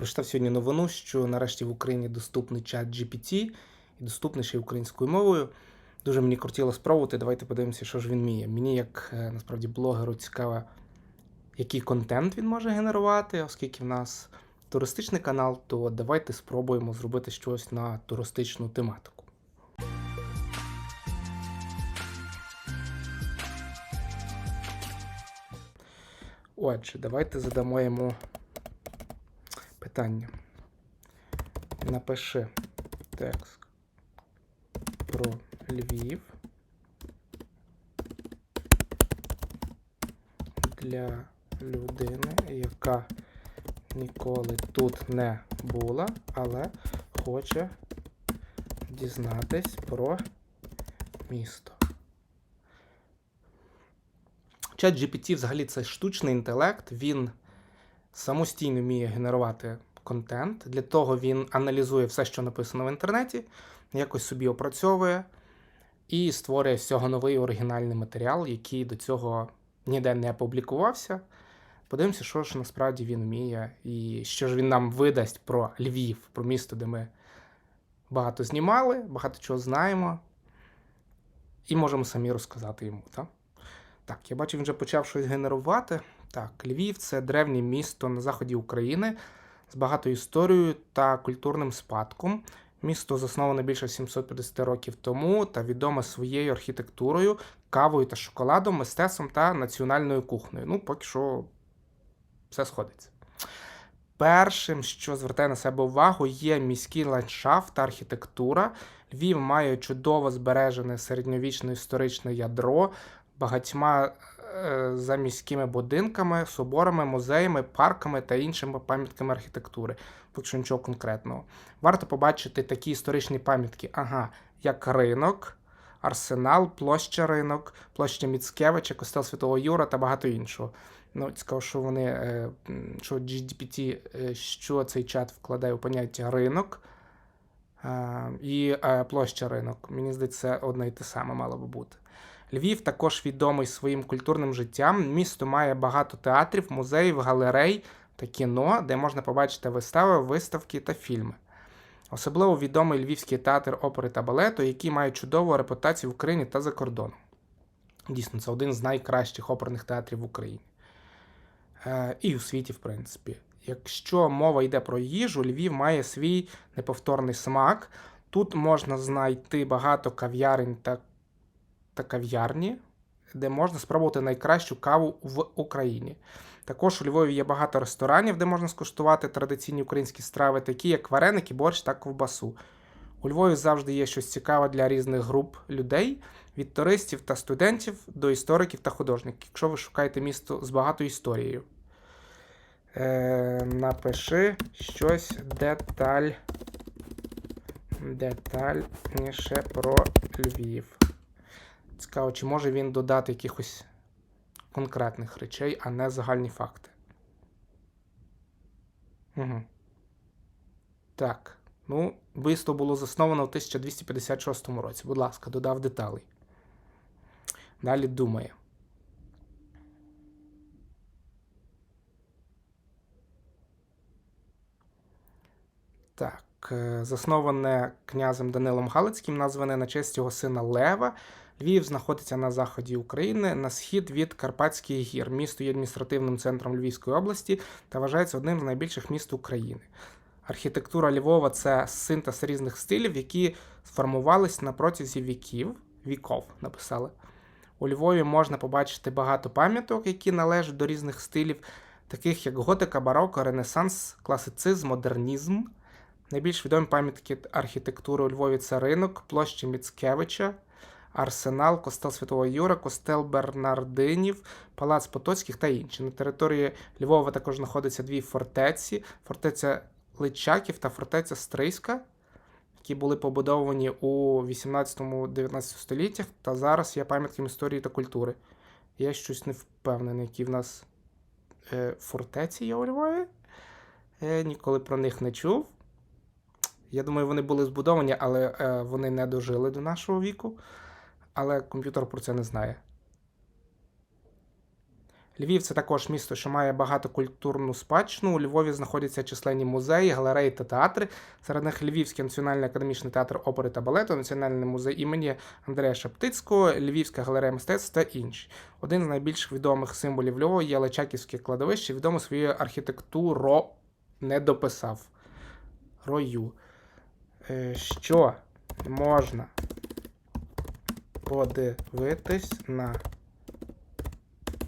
Прочитав сьогодні новину, що нарешті в Україні доступний чат GPT і доступний ще й українською мовою. Дуже мені кортіло спробувати. Давайте подивимося, що ж він вміє. Мені, як е, насправді, блогеру, цікаво, який контент він може генерувати, оскільки в нас туристичний канал, то давайте спробуємо зробити щось на туристичну тематику. Отже, давайте задамо йому питання. Напиши текст про Львів для людини, яка ніколи тут не була, але хоче дізнатись про місто. Чат GPT взагалі це штучний інтелект, він самостійно вміє генерувати контент. Для того він аналізує все, що написано в інтернеті, якось собі опрацьовує і створює з цього новий оригінальний матеріал, який до цього ніде не публікувався. Подивимося, що ж насправді він вміє, і що ж він нам видасть про Львів, про місто, де ми багато знімали, багато чого знаємо, і можемо самі розказати йому. Так, так я бачу, він вже почав щось генерувати. Так, Львів це древнє місто на заході України з багатою історією та культурним спадком. Місто засноване більше 750 років тому та відоме своєю архітектурою, кавою та шоколадом, мистецтвом та національною кухнею. Ну, поки що все сходиться. Першим, що звертає на себе увагу, є міський ландшафт та архітектура. Львів має чудово збережене середньовічне історичне ядро, багатьма е, заміськими будинками, соборами, музеями, парками та іншими пам'ятками архітектури. Поки що нічого конкретного. Варто побачити такі історичні пам'ятки, ага, як ринок, арсенал, площа ринок, площа Міцкевича, костел Святого Юра та багато іншого. Ну, цікаво, що вони, е, що GPT, е, що цей чат вкладає у поняття ринок і площа ринок. Мені здається, одне і те саме мало би бути. Львів також відомий своїм культурним життям. Місто має багато театрів, музеїв, галерей та кіно, де можна побачити вистави, виставки та фільми. Особливо відомий Львівський театр опери та балету, який має чудову репутацію в Україні та за кордоном. Дійсно, це один з найкращих оперних театрів в Україні. Е, і у світі, в принципі. Якщо мова йде про їжу, Львів має свій неповторний смак. Тут можна знайти багато кав'ярень та, та кав'ярні, де можна спробувати найкращу каву в Україні. Також у Львові є багато ресторанів, де можна скуштувати традиційні українські страви, такі як вареники, борщ та ковбасу. У Львові завжди є щось цікаве для різних груп людей, від туристів та студентів до істориків та художників, якщо ви шукаєте місто з багатою історією. Е, напиши щось деталь... детальніше про Львів. Цікаво, чи може він додати якихось конкретних речей, а не загальні факти. Угу. Так. Ну, вбивство було засновано в 1256 році. Будь ласка, додав деталей. Далі думає. Так, е, засноване князем Данилом Галицьким, назване на честь його сина Лева. Львів знаходиться на заході України, на схід від Карпатських гір. Місто є адміністративним центром Львівської області та вважається одним з найбільших міст України. Архітектура Львова це синтез різних стилів, які сформувались на протязі віків, віков написали. У Львові можна побачити багато пам'яток, які належать до різних стилів, таких як готика, бароко, ренесанс, класицизм, модернізм. Найбільш відомі пам'ятки архітектури у Львові це ринок, площа Міцкевича, Арсенал, Костел Святого Юра, Костел Бернардинів, Палац Потоцьких та інші. На території Львова також знаходяться дві фортеці: фортеця Личаків та фортеця Стрийська, які були побудовані у 18-19 століттях, та зараз є пам'ятками історії та культури. Я щось не впевнений, які в нас е, фортеці є у Львові. Е, ніколи про них не чув. Я думаю, вони були збудовані, але е, вони не дожили до нашого віку. Але комп'ютер про це не знає. Львів це також місто, що має багатокультурну спадщину. У Львові знаходяться численні музеї, галереї та театри. Серед них Львівський національний академічний театр опери та балету, Національний музей імені Андрея Шептицького, Львівська галерея мистецтв та інші. Один з найбільш відомих символів Львова є Личаківське кладовище, відомо своєю архітектурою не дописав. Рою. Е, Що можна подивитись на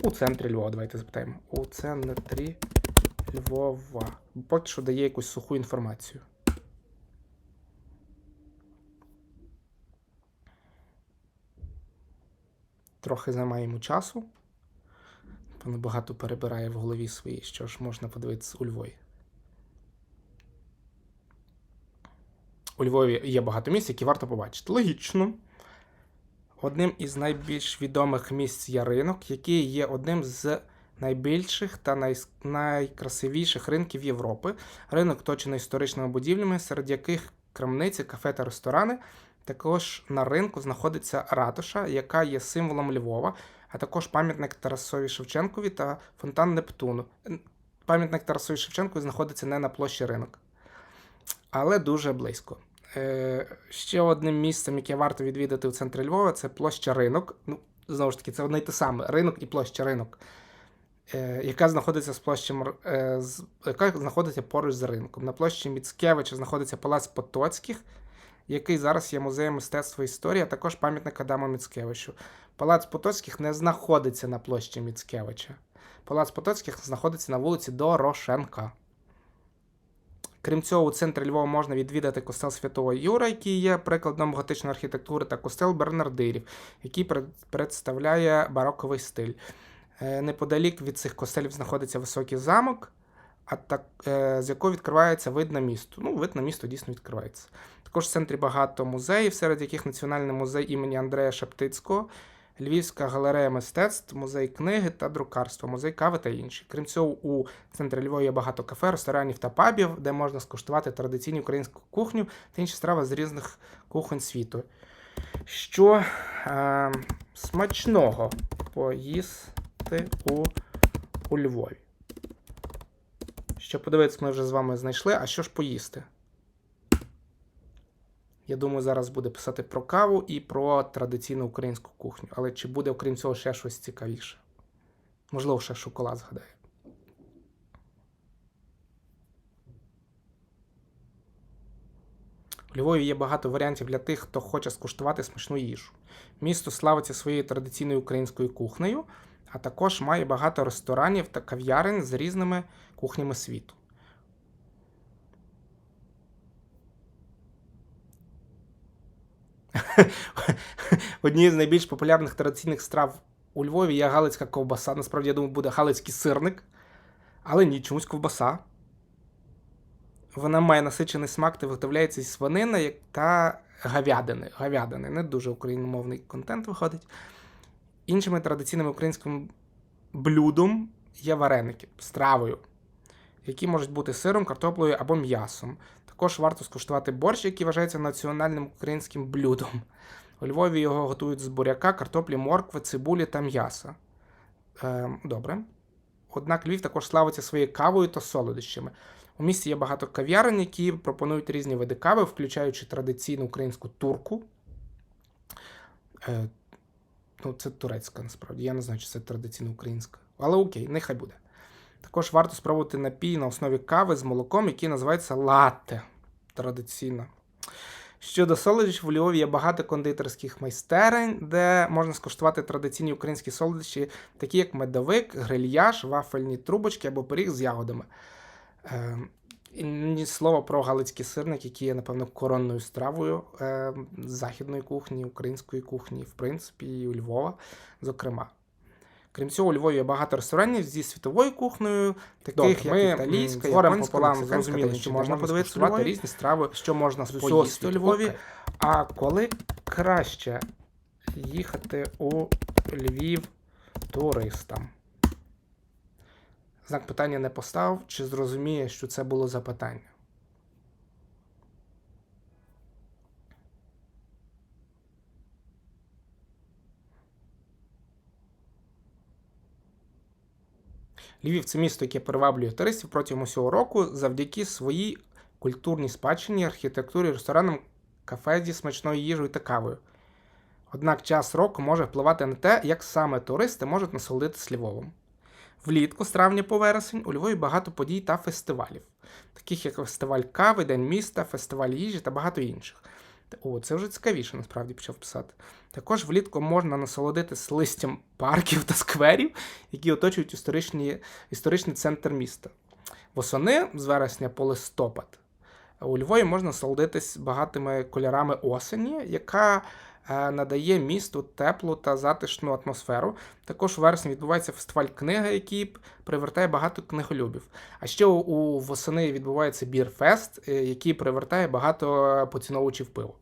у центрі Львова, давайте запитаємо. У центрі Львова. Поки що дає якусь суху інформацію. Трохи займає йому часу. Воно багато перебирає в голові своїй, що ж можна подивитися у Львові. У Львові є багато місць, які варто побачити. Логічно. Одним із найбільш відомих місць є ринок, який є одним з найбільших та най... найкрасивіших ринків Європи. Ринок оточений історичними будівлями, серед яких крамниці, кафе та ресторани. Також на ринку знаходиться ратуша, яка є символом Львова, а також пам'ятник Тарасові Шевченкові та фонтан Нептуну. Пам'ятник Тарасові Шевченкові знаходиться не на площі ринок, але дуже близько. Е, ще одним місцем, яке варто відвідати у центрі Львова, це площа ринок. Ну, знову ж таки, це одне й те саме ринок і площа ринок, е, яка знаходиться з площем, е, яка знаходиться поруч з ринком. На площі Міцкевича знаходиться Палац Потоцьких, який зараз є музеєм мистецтва і історії, а також пам'ятник Адаму Міцкевичу. Палац Потоцьких не знаходиться на площі Міцкевича. Палац Потоцьких знаходиться на вулиці Дорошенка. Крім цього, у центрі Львова можна відвідати костел Святого Юра, який є прикладом готичної архітектури, та костел Бернардирів, який представляє бароковий стиль. Е, неподалік від цих костелів знаходиться високий замок, а так, е, з якого відкривається вид на місто. Ну, вид на місто дійсно відкривається. Також в центрі багато музеїв, серед яких Національний музей імені Андрея Шептицького. Львівська галерея мистецтв, музей книги та друкарства, музей кави та інші. Крім цього, у центрі Львова є багато кафе, ресторанів та пабів, де можна скуштувати традиційну українську кухню та інші страви з різних кухонь світу. Що е, смачного поїсти у, у Львові? Що подивитися, ми вже з вами знайшли, а що ж поїсти? Я думаю, зараз буде писати про каву і про традиційну українську кухню. Але чи буде, окрім цього, ще щось цікавіше? Можливо, ще шоколад згадає. У Львові є багато варіантів для тих, хто хоче скуштувати смачну їжу. Місто славиться своєю традиційною українською кухнею, а також має багато ресторанів та кав'ярень з різними кухнями світу. Однією з найбільш популярних традиційних страв у Львові є галицька ковбаса. Насправді, я думаю, буде галицький сирник, але ні, чомусь ковбаса. Вона має насичений смак та виготовляється зі свинини та говядини. Говядини. Не дуже україномовний контент виходить. Іншими традиційними українським блюдом є вареники з травою, які можуть бути сиром, картоплею або м'ясом. Також варто скуштувати борщ, який вважається національним українським блюдом. У Львові його готують з буряка, картоплі, моркви, цибулі та м'яса. Е, Добре. Однак Львів також славиться своєю кавою та солодощами. У місті є багато кав'ярень, які пропонують різні види кави, включаючи традиційну українську турку. Е, ну, Це турецька насправді. Я не знаю, чи це традиційна українська. Але окей, нехай буде. Також варто спробувати напій на основі кави з молоком, який називається латте. Традиційно. Щодо солодощів, у Львові є багато кондитерських майстерень, де можна скуштувати традиційні українські солодощі, такі як медовик, грильяж, вафельні трубочки або пиріг з ягодами. Е, і ні слова про галицький сирник, який є, напевно, коронною стравою е, західної кухні, української кухні, в принципі, і у Львова, зокрема. Крім цього, у Львові є багато ресторанів зі світовою кухнею, таких Добре, як італійська, японська, мексиканська, що можна подивитися різні страви, що можна поїсти у Львові. А коли краще їхати у Львів туристам? Знак питання не поставив, чи зрозуміє, що це було запитання? Львів це місто, яке приваблює туристів протягом усього року завдяки своїй культурній спадщині, архітектурі, ресторанам, кафе зі смачною їжею та кавою. Однак час року може впливати на те, як саме туристи можуть насолодитися Львовом. Влітку, з травня по вересень, у Львові багато подій та фестивалів, таких як фестиваль кави, День міста, фестиваль їжі та багато інших. О, це вже цікавіше, насправді почав писати. Також влітку можна насолодитись листям парків та скверів, які оточують історичні, історичний центр міста. Восени з вересня по листопад у Львові можна насолодитись багатими кольорами осені, яка е, надає місту теплу та затишну атмосферу. Також у вересні відбувається фестиваль книги, який привертає багато книголюбів. А ще у, восени відбувається бірфест, е, який привертає багато поціновувачів пива.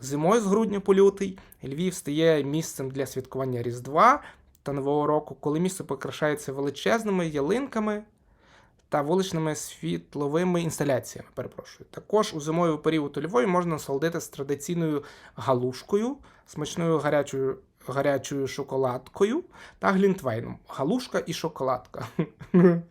Зимою з грудня по лютий Львів стає місцем для святкування Різдва та Нового року, коли місто прикрашається величезними ялинками та вуличними світловими інсталяціями. Перепрошую. Також у зимовий період у Львові можна насолодитися традиційною галушкою, смачною гарячою. Гарячою шоколадкою та глінтвейном. Галушка і шоколадка.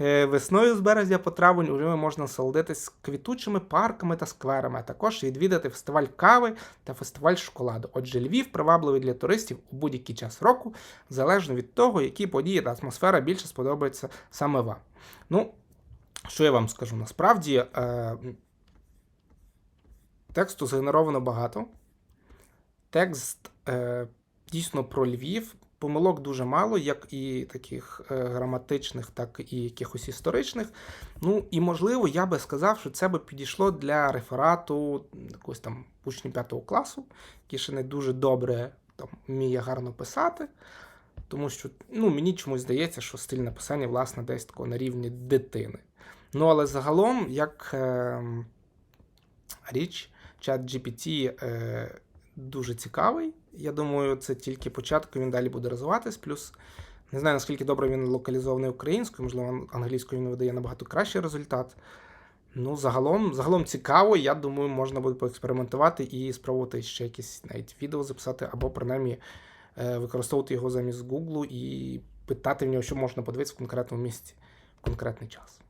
Е, Весною з березня по травень у Львові можна насолодитись квітучими парками та скверами, а також відвідати фестиваль кави та фестиваль шоколаду. Отже, Львів привабливий для туристів у будь-який час року, залежно від того, які події та атмосфера більше сподобаються саме вам. Ну, що я вам скажу? Насправді е, тексту згенеровано багато. Текст е, дійсно про Львів. Помилок дуже мало, як і таких е, граматичних, так і якихось історичних. Ну і можливо, я би сказав, що це би підійшло для реферату якогось там учні 5 класу, який ще не дуже добре там, вміє гарно писати. Тому що ну, мені чомусь здається, що стиль написання, власне, десь такого на рівні дитини. Ну, але загалом, як е, річ, чат GPT е, дуже цікавий. Я думаю, це тільки початок, він далі буде розвиватись. Плюс не знаю, наскільки добре він локалізований українською, можливо, англійською він видає набагато кращий результат. Ну, загалом, загалом цікаво, я думаю, можна буде поекспериментувати і спробувати ще якісь навіть відео записати, або принаймні е, використовувати його замість Google і питати в нього, що можна подивитися в конкретному місці в конкретний час.